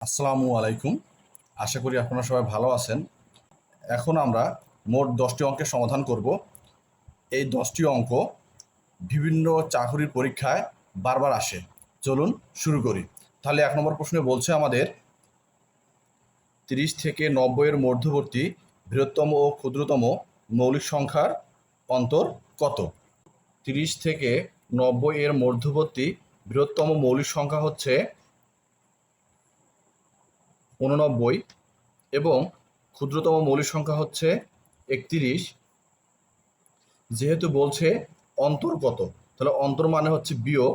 আসসালামু আলাইকুম। আশা করি আপনারা সবাই ভালো আছেন। এখন আমরা মোট দশটি অঙ্কের সমাধান করব। এই দশটি অঙ্ক বিভিন্ন চাকরির পরীক্ষায় বারবার আসে। চলুন শুরু করি। তাহলে এক নম্বর প্রশ্নে বলছে আমাদের, তিরিশ থেকে নব্বইয়ের মধ্যবর্তী বৃহত্তম ও ক্ষুদ্রতম মৌলিক সংখ্যার অন্তর কত? তিরিশ থেকে নব্বই এর মধ্যবর্তী বৃহত্তম মৌলিক সংখ্যা হচ্ছে উননব্বই এবং ক্ষুদ্রতম মৌলিক সংখ্যা হচ্ছে একত্রিশ। যেহেতু বলছে অন্তর্গত তাহলে অন্তর মানে হচ্ছে বিয়োগ।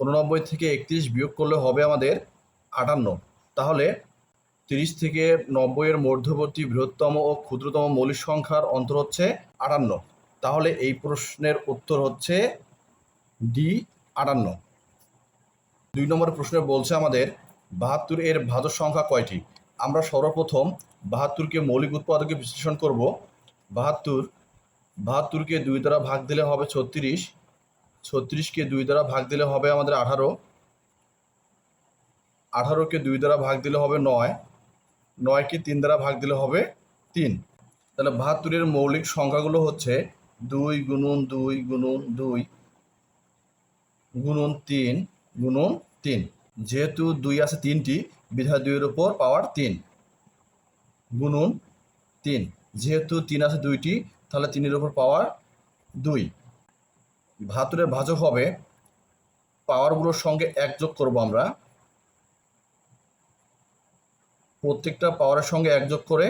উননব্বই থেকে একত্রিশ বিয়োগ করলে হবে আমাদের আটান্ন। তাহলে তিরিশ থেকে নব্বইয়ের মধ্যবর্তী বৃহত্তম ও ক্ষুদ্রতম মৌলিক সংখ্যার অন্তর হচ্ছে আটান্ন। তাহলে এই প্রশ্নের উত্তর হচ্ছে ডি আটান্ন। দুই নম্বর প্রশ্নে বলছে আমাদের বাহাত্তর এর ভাজক সংখ্যা কয়টি? আমরা সর্বপ্রথম বাহাত্তরকে মৌলিক উৎপাদকে বিশ্লেষণ করব। বাহাত্তর, বাহাত্তরকে দুই দ্বারা ভাগ দিলে হবে ছত্রিশ, ছত্রিশকে দুই দ্বারা ভাগ দিলে হবে আমাদের আঠারো, আঠারোকে দুই দ্বারা ভাগ দিলে হবে নয়, নয়কে তিন দ্বারা ভাগ দিলে হবে তিন। তাহলে বাহাত্তরের মৌলিক সংখ্যাগুলো হচ্ছে দুই গুণন দুই গুণন দুই, গুণন তিন গুণন তিন। যেহেতু দুই আছে তিনটি, বিধায় দুইয়ের উপর পাওয়ার তিন। গুণন তিন। যেহেতু তিন আছে দুইটি, তাহলে তিনের উপর পাওয়ার দুই। ভাতুরের ভাজক হবে, পাওয়ারগুলোর সঙ্গে এক যোগ করব আমরা। প্রত্যেকটা পাওয়ারের সঙ্গে এক যোগ করে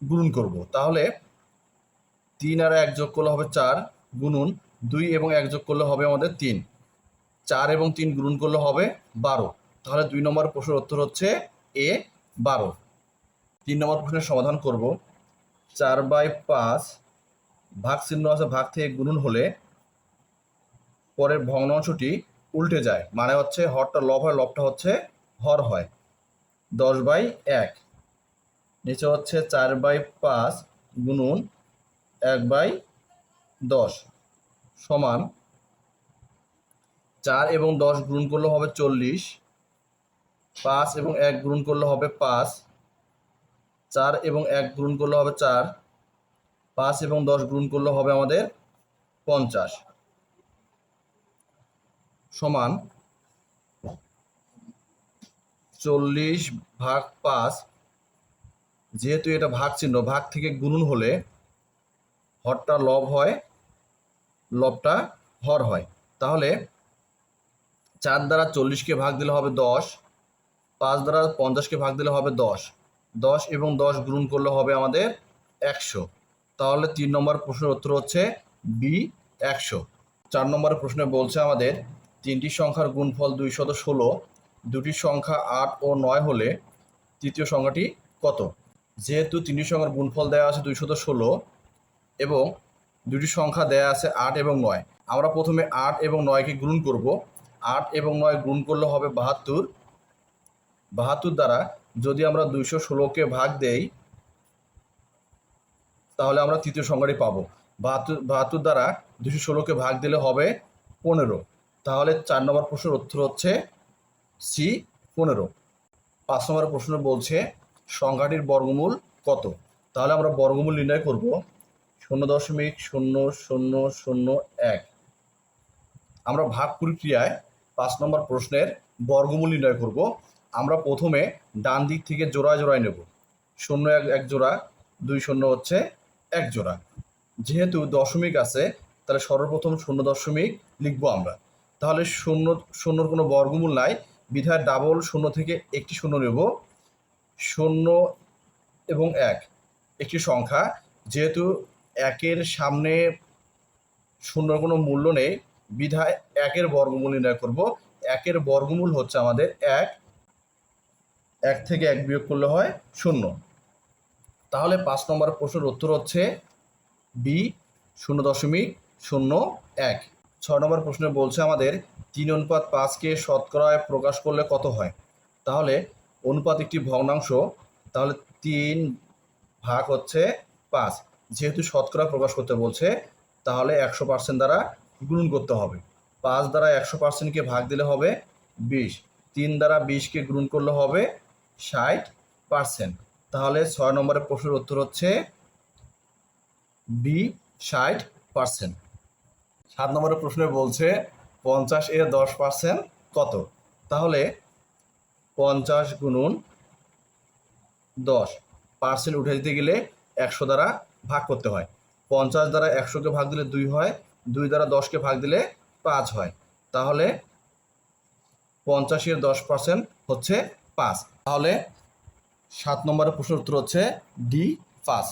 গুণন করব। তাহলে তিন আর এক যোগ করলে হবে চার, গুণন দুই এবং এক যোগ করলে হবে আমাদের তিন। চার এবং তিন গুণন করলে হবে বারো। তাহলে দুই নম্বর প্রশ্নের উত্তর হচ্ছে এ, বারো। তিন নম্বর প্রশ্নের সমাধান করব। চার বাই পাঁচ ভাগ চিহ্ন আছে ভাগ থেকে গুণন হলে পরের ভগ্নাংশটি উল্টে যায়। মানে হচ্ছে হরটা লব হয়, লবটা হচ্ছে হর হয়। দশ বাই এক। নিচে হচ্ছে চার বাই পাঁচ গুণন এক বাই দশ সমান চার এবং দশ গুণ করলে হবে চল্লিশ। পাঁচ এবং এক গুণ করলে হবে পাঁচ। চার এবং এক গুণ করলে হবে চার। পাঁচ এবং দশ গুণ করলে হবে আমাদের পঞ্চাশ। সমান চল্লিশ ভাগ পাঁচ, যেহেতু এটা ভাগ চিহ্ন ভাগ থেকে গুণন হলে হরটা লব হয়, লবটা হর হয়। তাহলে চার দ্বারা চল্লিশকে ভাগ দিলে হবে দশ, পাঁচ দ্বারা পঞ্চাশকে ভাগ দিলে হবে দশ। দশ এবং দশ গুণ করলে হবে আমাদের একশো। তাহলে তিন নম্বর প্রশ্নের উত্তর হচ্ছে বি, একশো। চার নম্বর প্রশ্নে বলছে আমাদের তিনটি সংখ্যার গুণফল দুইশত ষোলো, দুটি সংখ্যা আট ও নয় হলে তৃতীয় সংখ্যাটি কত? যেহেতু তিনটি সংখ্যার গুণফল দেওয়া আছে দুইশত ষোলো এবং দুটি সংখ্যা দেয়া আছে আট এবং নয়, আমরা প্রথমে আট এবং নয়কে গুণ করব। আট এবং নয় গুণ করলে হবে বাহাত্তর। বাহাত্তর দ্বারা যদি আমরা দুইশো ষোলোকে ভাগ দেই, তাহলে আমরা তৃতীয় সংখ্যাটি পাবো। বাহাত্তর বাহাত্তর দ্বারা দুশো ষোলোকে ভাগ দিলে হবে পনেরো। তাহলে চার নম্বর প্রশ্নের উত্তর হচ্ছে সি, পনেরো। পাঁচ নম্বর প্রশ্ন বলছে সংখ্যাটির বর্গমূল কত? তাহলে আমরা বর্গমূল নির্ণয় করব শূন্য দশমিক শূন্য শূন্য শূন্য এক। আমরা ভাগ প্রক্রিয়ায় পাঁচ নম্বর প্রশ্নের বর্গমূল নির্ণয় করব। আমরা প্রথমে ডান দিক থেকে জোড়ায় জোড়ায় নেব। শূন্য এক এক জোড়া, দুই শূন্য হচ্ছে এক জোড়া। যেহেতু দশমিক আছে, তাহলে সর্বপ্রথম শূন্য দশমিক লিখব আমরা। তাহলে শূন্য, শূন্যর কোনো বর্গমূল নাই। বিধায় ডাবল শূন্য থেকে একটি শূন্য নেব। শূন্য এবং এক, একটি সংখ্যা। যেহেতু একের সামনে শূন্যর কোনো মূল্য নেই বিধায় একের বর্গমূল নির্ণয় করব। একের বর্গমূল হচ্ছে আমাদের এক। এক থেকে এক বিয়োগ করলে হয় শূন্য। তাহলে পাঁচ নম্বর প্রশ্নের উত্তর হচ্ছে বি, শূন্য দশমিক শূন্য এক। ছয় নম্বর প্রশ্নে বলছে আমাদের তিন অনুপাত পাঁচকে শতকরায় প্রকাশ করলে কত হয়? তাহলে অনুপাত একটি ভগ্নাংশ, তাহলে তিন ভাগ হচ্ছে পাঁচ। যেহেতু শতকরা প্রকাশ করতে বলছে, তাহলে একশো পার্সেন্ট দ্বারা গুণন করতে হবে। পাঁচ দ্বারা একশো পার্সেন্টকে ভাগ দিলে হবে বিশ। তিন দ্বারা বিশকে গুণ করলে হবে ষাট পার্সেন্ট তাহলে ছয় নম্বরের প্রশ্নের উত্তর হচ্ছে বি, ষাট পার্সেন্ট সাত নম্বরের প্রশ্নে বলছে পঞ্চাশ এর দশ পার্সেন্ট কত? তাহলে পঞ্চাশ গুণন দশ। পার্সেন্ট উঠে দিতে গেলে একশো দ্বারা ভাগ করতে হয়। পঞ্চাশ দ্বারা একশোকে ভাগ দিলে দুই হয় দুই দ্বারা দশকে ভাগ দিলে পাঁচ হয়। তাহলে পঞ্চাশের দশ পার্সেন্ট হচ্ছে পাঁচ। তাহলে সাত নম্বরের প্রশ্নের উত্তর হচ্ছে ডি পাঁচ।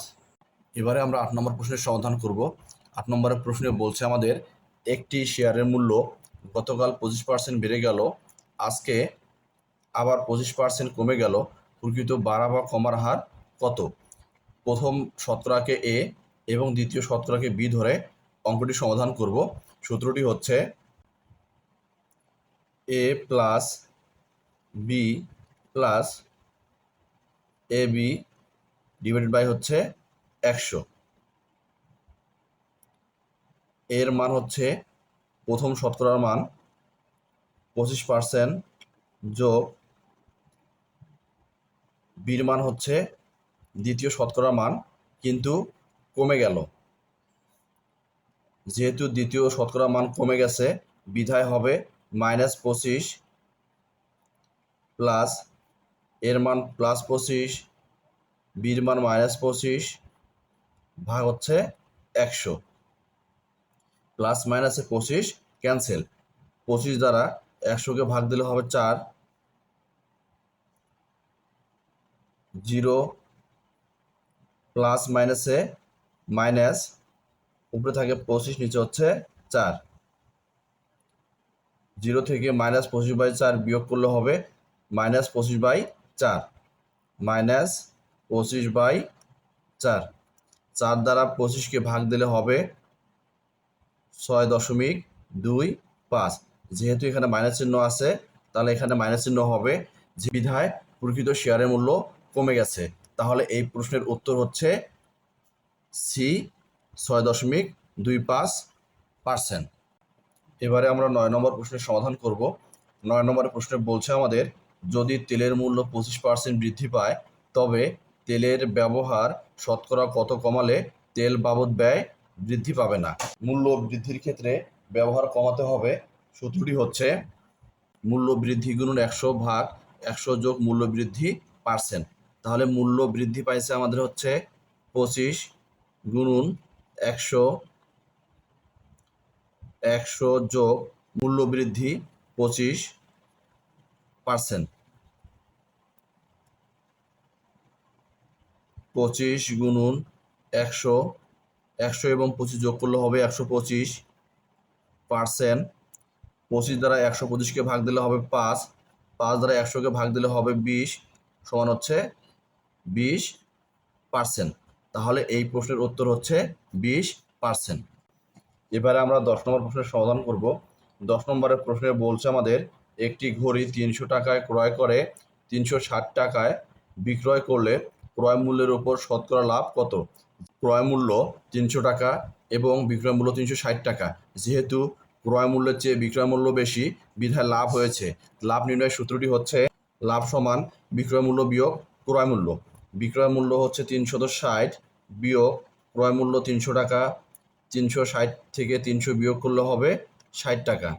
এবারে আমরা আট নম্বর প্রশ্নের সমাধান করব। আট নম্বরের প্রশ্নে বলছে আমাদের একটি শেয়ারের মূল্য গতকাল পঁচিশ পার্সেন্ট বেড়ে গেল, আজকে আবার পঁচিশ পার্সেন্ট কমে গেল। প্রকৃত বাড়া বা কমার হার কত? প্রথম শতকরাকে এ এবং দ্বিতীয় শতকরাকে বি ধরে অঙ্কটি সমাধান করব। সূত্রটি হচ্ছে A plus B plus A B divided by হচ্ছে একশো। এর মান হচ্ছে প্রথম শতকরার মান পঁচিশ পার্সেন্ট যোগ বির মান হচ্ছে দ্বিতীয় শতকরার মান, কিন্তু কমে গেল। যেহেতু দ্বিতীয় শতকরা মান কমে গেছে, বিধায় হবে মাইনাস পঁচিশ প্লাস এর মান প্লাস পঁচিশ, বির মান মাইনাস পঁচিশ ভাগ হচ্ছে একশো প্লাস মাইনাসে পঁচিশ, ক্যান্সেল। পঁচিশ দ্বারা একশোকে ভাগ দিলে হবে চার, জিরো প্লাস মাইনাসে মাইনাস উপরে থাকে পঁচিশ, নিচে হচ্ছে চার। জিরো থেকে মাইনাস পঁচিশ বাই চার বিয়োগ করলে হবে মাইনাস পঁচিশ বাই চার। মাইনাস পঁচিশ বাই চার। চার দ্বারা পঁচিশকে ভাগ দিলে হবে ছয় দশমিক দুই পাঁচ। যেহেতু এখানে মাইনাস চিহ্ন আছে, তাহলে এখানে মাইনাস চিহ্ন হবে। বিধায় প্রকৃত শেয়ারের মূল্য কমে গেছে। তাহলে এই প্রশ্নের উত্তর হচ্ছে সি ছয় দশমিক দুই পাঁচ পার্সেন্ট। এবারে আমরা নয় নম্বর প্রশ্নের সমাধান করব। নয় নম্বরের প্রশ্নে বলছে আমাদের, যদি তেলের মূল্য পঁচিশ পার্সেন্ট বৃদ্ধি পায়, তবে তেলের ব্যবহার শতকরা কত কমালে তেল বাবদ ব্যয় বৃদ্ধি পাবে না? মূল্য বৃদ্ধির ক্ষেত্রে ব্যবহার কমাতে হবে। সূত্রটি হচ্ছে, মূল্য বৃদ্ধি গুণন একশো ভাগ একশো যোগ মূল্য বৃদ্ধি পার্সেন্ট। তাহলে মূল্য বৃদ্ধি পাইছে আমাদের হচ্ছে পঁচিশ গুণন একশো একশো যোগ মূল্য বৃদ্ধি পঁচিশ পার্সেন্ট পঁচিশ গুণন একশো একশো এবং পঁচিশ যোগ করলে হবে একশো পঁচিশ পার্সেন্ট পঁচিশ দ্বারা একশো পঁচিশকে ভাগ দিলে হবে পাঁচ পাঁচ দ্বারা একশোকে ভাগ দিলে হবে বিশ, সমান হচ্ছে বিশ পার্সেন্ট তাহলে এই প্রশ্নের উত্তর হচ্ছে বিশ পার্সেন্ট এবারে আমরা দশ নম্বর প্রশ্নের সমাধান করব। দশ নম্বরের প্রশ্নে বলছে আমাদের, একটি ঘড়ি তিনশো টাকায় ক্রয় করে, তিনশো ষাট টাকায় বিক্রয় করলে ক্রয় মূল্যের উপর শতকরা লাভ কত? ক্রয় মূল্য তিনশো টাকা এবং বিক্রয় মূল্য তিনশো ষাট টাকা। যেহেতু ক্রয় মূল্যের চেয়ে বিক্রয় মূল্য বেশি, বিধায় লাভ হয়েছে। লাভ নির্ণয়ের সূত্রটি হচ্ছে, লাভ সমান বিক্রয় মূল্য বিয়োগ ক্রয় মূল্য। বিক্রয় মূল্য হচ্ছে তিনশত ষাট বিয়োগ, ক্রয় মূল্য তিনশো টাকা, তিনশো ষাট থেকে তিনশো বিয়োগ করলে হবে ষাট টাকা।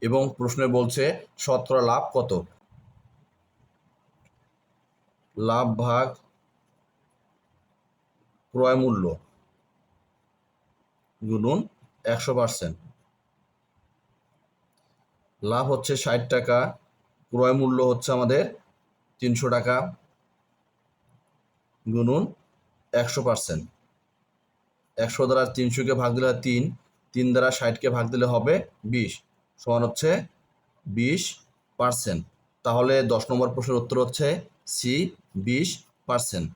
এবং প্রশ্নে বলছে শতকরা লাভ কত? লাভ ভাগ ক্রয় মূল্য গুণন একশো পার্সেন্ট। লাভ হচ্ছে ষাট টাকা, ক্রয় মূল্য হচ্ছে আমাদের তিনশো টাকা। গুণন একশো পার্সেন্ট। একশো দ্বারা তিনশোকে ভাগ দিলে তিন তিন দ্বারা ষাটকে ভাগ দিলে হবে বিশ, সমান হচ্ছে বিশ পার্সেন্ট। তাহলে দশ নম্বর প্রশ্নের উত্তর হচ্ছে সি, বিশ পার্সেন্ট।